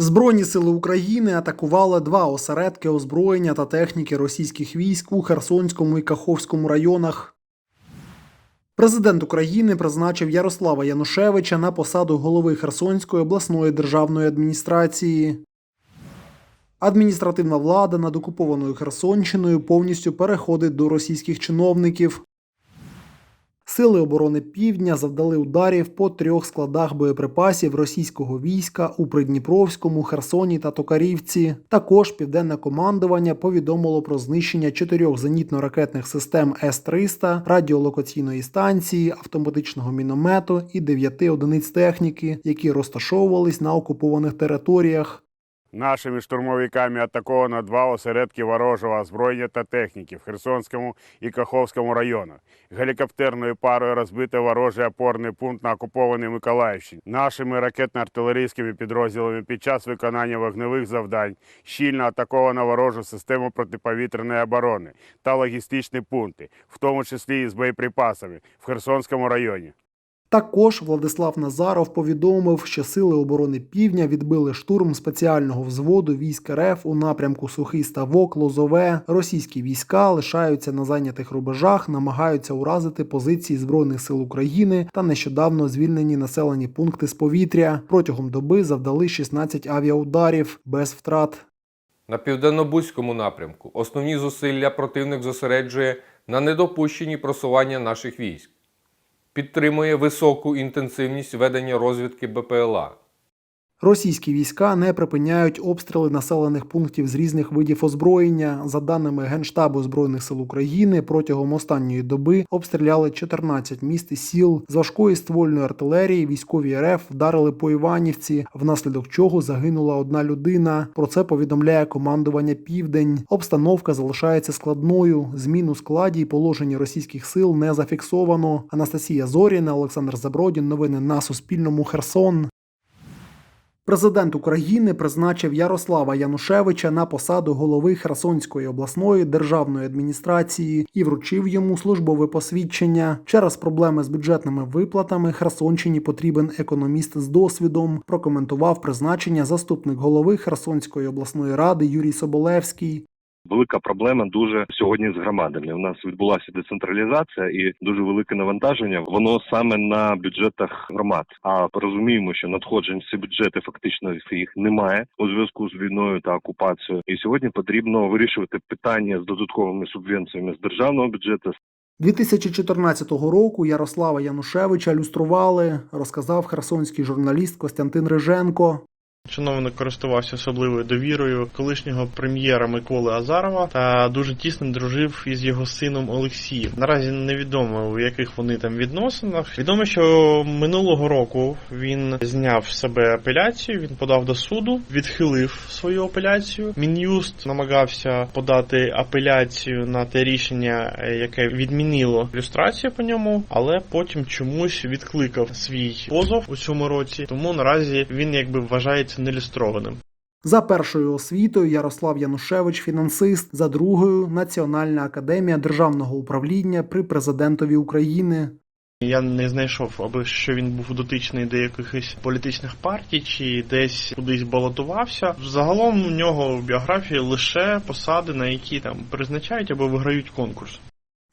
Збройні сили України атакували два осередки озброєння та техніки російських військ у Херсонському і Каховському районах. Президент України призначив Ярослава Янушевича на посаду голови Херсонської обласної державної адміністрації. Адміністративна влада над окупованою Херсонщиною повністю переходить до російських чиновників. Сили оборони Півдня завдали ударів по трьох складах боєприпасів російського війська у Придніпровському, Херсоні та Токарівці. Також південне командування повідомило про знищення чотирьох зенітно-ракетних систем С-300, радіолокаційної станції, автоматичного міномету і дев'яти одиниць техніки, які розташовувались на окупованих територіях. Нашими штурмовиками атаковано два осередки ворожого озброєння та техніки в Херсонському і Каховському районах. Гелікоптерною парою розбито ворожий опорний пункт на окупованій Миколаївщині. Нашими ракетно-артилерійськими підрозділами під час виконання вогневих завдань щільно атаковано ворожу систему протиповітряної оборони та логістичні пункти, в тому числі і з боєприпасами в Херсонському районі. Також Владислав Назаров повідомив, що сили оборони Півдня відбили штурм спеціального взводу військ РФ у напрямку Сухий Ставок, Лозове. Російські війська лишаються на зайнятих рубежах, намагаються уразити позиції збройних сил України та нещодавно звільнені населені пункти з повітря. Протягом доби завдали 16 авіаударів без втрат. На південно-бузькому напрямку основні зусилля противник зосереджує на недопущенні просування наших військ, підтримує високу інтенсивність ведення розвідки БПЛА. Російські війська не припиняють обстріли населених пунктів з різних видів озброєння. За даними Генштабу Збройних сил України, протягом останньої доби обстріляли 14 міст і сіл. З важкої ствольної артилерії військові РФ вдарили по Іванівці, внаслідок чого загинула одна людина. Про це повідомляє командування Південь. Обстановка залишається складною. Змін у складі і положенні російських сил не зафіксовано. Анастасія Зоріна, Олександр Забродін. Новини на Суспільному. Херсон. Президент України призначив Ярослава Янушевича на посаду голови Херсонської обласної державної адміністрації і вручив йому службове посвідчення. Через проблеми з бюджетними виплатами Херсонщині потрібен економіст з досвідом. Прокоментував призначення заступник голови Херсонської обласної ради Юрій Соболевський. Велика проблема дуже сьогодні з громадами. У нас відбулася децентралізація і дуже велике навантаження. Воно саме на бюджетах громад. А розуміємо, що надходжень ці бюджети фактично їх немає у зв'язку з війною та окупацією. І сьогодні потрібно вирішувати питання з додатковими субвенціями з державного бюджету, 2014 року Ярослава Янушевича люстрували, розказав херсонський журналіст Костянтин Риженко. Чиновник користувався особливою довірою колишнього прем'єра Миколи Азарова та дуже тісно дружив із його сином Олексієм. Наразі невідомо у яких вони там відносинах. Відомо, що минулого року він зняв з себе апеляцію. Він подав до суду, відхилив свою апеляцію. Мін'юст намагався подати апеляцію на те рішення, е, яке відмінило люстрацію по ньому, але потім чомусь відкликав свій позов у цьому році. Тому наразі він якби вважається нелюстрованим. За першою освітою Ярослав Янушевич фінансист, за другою Національна академія державного управління при президентові України. Я не знайшов, аби що він був дотичний до якихось політичних партій чи десь кудись балотувався. Загалом у нього в біографії лише посади, на які там призначають або виграють конкурс.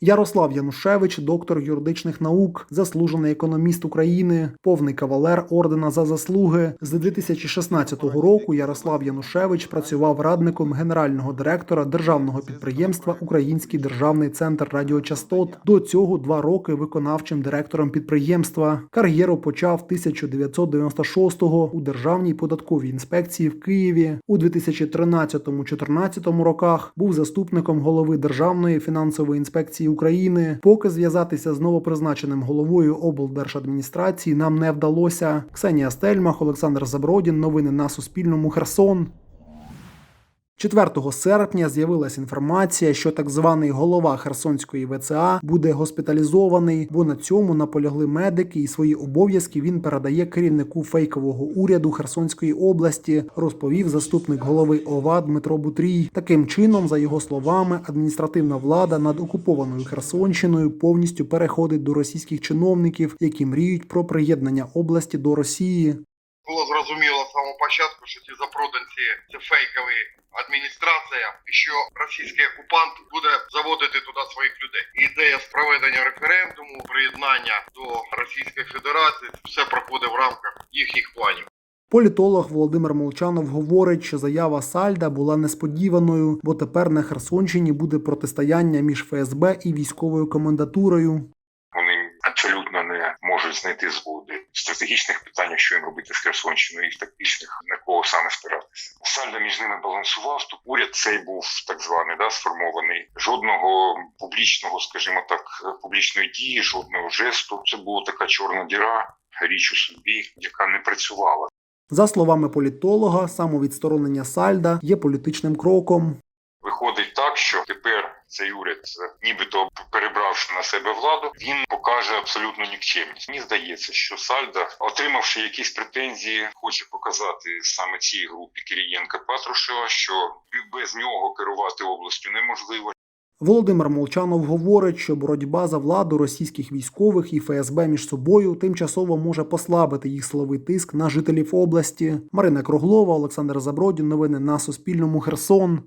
Ярослав Янушевич, доктор юридичних наук, заслужений економіст України, повний кавалер ордена за заслуги. З 2016 року Ярослав Янушевич працював радником генерального директора державного підприємства Український державний центр радіочастот. До цього два роки виконавчим директором підприємства. Кар'єру почав 1996-го у Державній податковій інспекції в Києві. У 2013-2014 роках був заступником голови Державної фінансової інспекції України. Поки зв'язатися з новопризначеним головою облдержадміністрації нам не вдалося. Ксенія Стельмах, Олександр Забродін. Новини на Суспільному. Херсон. 4 серпня з'явилася інформація, що так званий голова Херсонської ВЦА буде госпіталізований, бо на цьому наполягли медики, і свої обов'язки він передає керівнику фейкового уряду Херсонської області, розповів заступник голови ОВА Дмитро Бутрій. Таким чином, за його словами, адміністративна влада над окупованою Херсонщиною повністю переходить до російських чиновників, які мріють про приєднання області до Росії. Було зрозуміло з самого початку, що ці запроданці це фейкові адміністрація, що російський окупант буде заводити туди своїх людей. Ідея з проведення референдуму, приєднання до Російської Федерації, все проходить в рамках їхніх планів. Політолог Володимир Молчанов говорить, що заява Сальда була несподіваною, бо тепер на Херсонщині буде протистояння між ФСБ і військовою комендатурою. Не можуть знайти згоди в стратегічних питаннях, що їм робити з Херсонщиною, і тактичних на кого саме спиратися. Сальдо між ними балансував. То уряд цей був так званий, да, сформований. Жодного публічного, скажімо так, публічної дії, жодного жесту. Це була така чорна діра, річ у собі, яка не працювала. За словами політолога, самовідсторонення Сальда є політичним кроком. Виходить так, що тепер цей уряд, нібито перебравши на себе владу, він покаже абсолютну нікчемність. Мені здається, що Сальда, отримавши якісь претензії, хоче показати саме цій групі Кирієнка Патрушева, що без нього керувати областю неможливо. Володимир Молчанов говорить, що боротьба за владу російських військових і ФСБ між собою тимчасово може послабити їх силовий тиск на жителів області. Марина Круглова, Олександр Забродін. Новини на Суспільному. Херсон.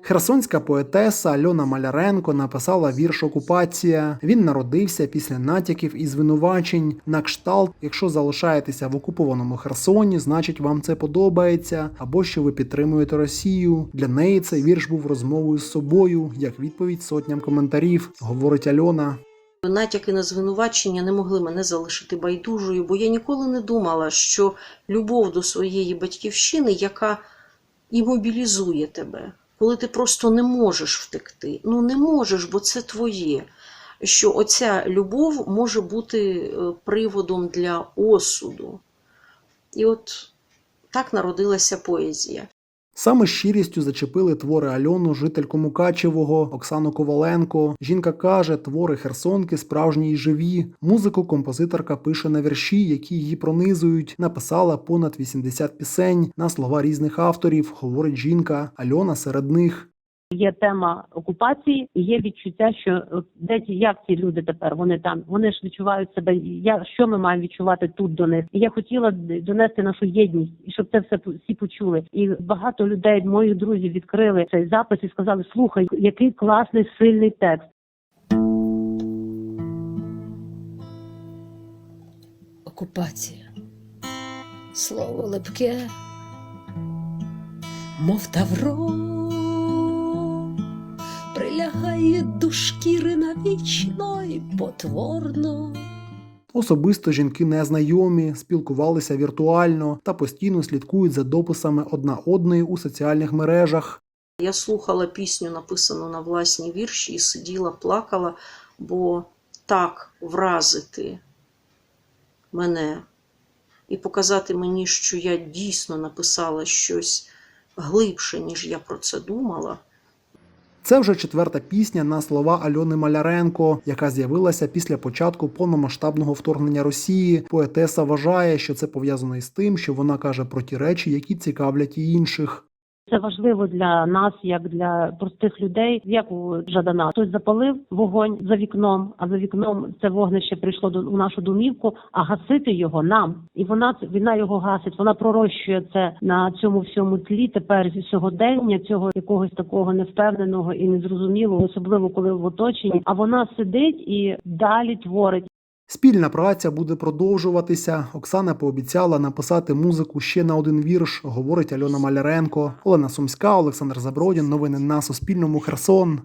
Херсонська поетеса Альона Маляренко написала вірш Окупація. Він народився після натяків і звинувачень. На кшталт, якщо залишаєтеся в окупованому Херсоні, значить вам це подобається, або що ви підтримуєте Росію. Для неї цей вірш був розмовою з собою, як відповідь сотням коментарів, говорить Альона. Натяки на звинувачення не могли мене залишити байдужою, бо я ніколи не думала, що любов до своєї батьківщини, яка і мобілізує тебе, коли ти просто не можеш втекти. Ну не можеш, бо це твоє. Що оця любов може бути е, приводом для осуду. І от так народилася поезія. Саме щирістю зачепили твори Альону, жительку Мукачевого, Оксану Коваленко. Жінка каже, твори Херсонки справжні й живі. Музику композиторка пише на вірші, які її пронизують. Написала понад 80 пісень на слова різних авторів. Говорить жінка. Альона серед них. Є тема окупації, і є відчуття, що де ті як ці люди тепер вони там, вони ж відчувають себе. Я що ми маємо відчувати тут до них? І я хотіла донести нашу єдність, і щоб це все всі почули. І багато людей, моїх друзів, відкрили цей запис і сказали: слухай, який класний сильний текст. окупація. Слово липке, мов тавро, прилягає до шкіри навічно і потворно. Особисто жінки незнайомі, спілкувалися віртуально та постійно слідкують за дописами одна одної у соціальних мережах. Я слухала пісню, написану на власні вірші, і сиділа, плакала, бо так вразити мене і показати мені, що я дійсно написала щось глибше, ніж я про це думала. Це вже четверта пісня на слова Альони Маляренко, яка з'явилася після початку повномасштабного вторгнення Росії. Поетеса вважає, що це пов'язано із тим, що вона каже про ті речі, які цікавлять і інших. Це важливо для нас, як для простих людей, як у Жадана. Хтось запалив вогонь за вікном, а за вікном це вогнище прийшло до у нашу домівку, а гасити його нам. І вона війна його гасить. Вона пророщує це на цьому всьому тлі. Тепер зі сьогодення цього якогось такого невпевненого і незрозумілого, особливо коли в оточенні. А вона сидить і далі творить. Спільна праця буде продовжуватися. Оксана пообіцяла написати музику ще на один вірш, говорить Альона Маляренко. Олена Сумська, Олександр Забродін. Новини на Суспільному. Херсон.